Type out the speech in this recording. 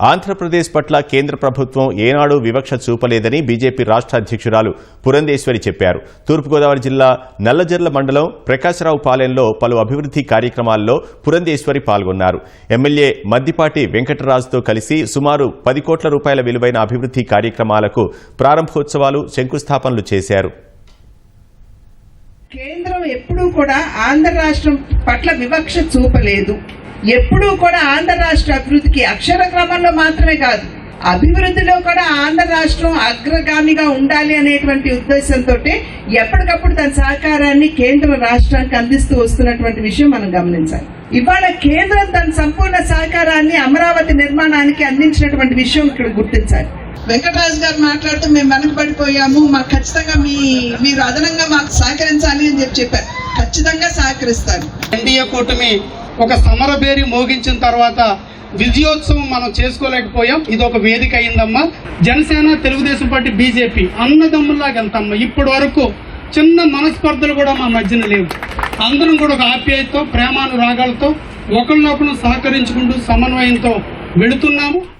ఆంధ్రప్రదేశ్ పట్ల కేంద్ర ప్రభుత్వం ఏనాడు వివక్ష చూపలేదని బీజేపీ రాష్ట్ర అధ్యక్షురాలు పురంధేశ్వరి చెప్పారు. తూర్పుగోదావరి జిల్లా నల్లజర్ల మండలం ప్రకాశరావు పాలెంలో పలు అభివృద్ధి కార్యక్రమాల్లో పురంధేశ్వరి పాల్గొన్నారు. ఎమ్మెల్యే మద్దిపాటి వెంకటరాజుతో కలిసి సుమారు పది కోట్ల రూపాయల విలువైన అభివృద్ధి కార్యక్రమాలకు ప్రారంభోత్సవాలు శంకుస్థాపనలు చేశారు. కేంద్రం ఎప్పుడూ కూడా ఆంధ్ర రాష్ట్రం పట్ల వివక్ష చూపలేదు. ఎప్పుడూ కూడా ఆంధ్ర రాష్ట్ర అభివృద్ధికి అక్షర క్రమంలో మాత్రమే కాదు అభివృద్ధిలో కూడా ఆంధ్ర రాష్ట్రం అగ్రగామిగా ఉండాలి అనేటువంటి ఉద్దేశంతో ఎప్పటికప్పుడు తన సహకారాన్ని కేంద్ర రాష్ట్రానికి అందిస్తూ వస్తున్నటువంటి విషయం మనం గమనించాలి. ఇవాళ కేంద్రం తన సంపూర్ణ సహకారాన్ని అమరావతి నిర్మాణానికి అందించినటువంటి విషయం ఇక్కడ గుర్తించాలి. వెంకటరాజు గారు మాట్లాడుతూ మేము వెనకబడిపోయాము మాకు ఖచ్చితంగా మీ మీరు అదనంగా మాకు సహకరించాలి అని చెప్పి చెప్పారు. ఖచ్చితంగా సహకరిస్తారు ఎన్డీఏ కూటమి ఒక సమరబేరి మోగించిన తర్వాత విజయోత్సవం మనం చేసుకోలేకపోయాం. ఇది ఒక వేదిక అయిందమ్మా. జనసేన తెలుగుదేశం పార్టీ బీజేపీ అన్నదమ్ముల్లాగా వెళ్తామ్మా. ఇప్పటి వరకు చిన్న మనస్పర్ధలు కూడా మా మధ్యన లేవు. అందరం కూడా ఒక ఆప్యాయతతో ప్రేమానురాగాలతో ఒకరినొకరు సహకరించుకుంటూ సమన్వయంతో వెళుతున్నాము.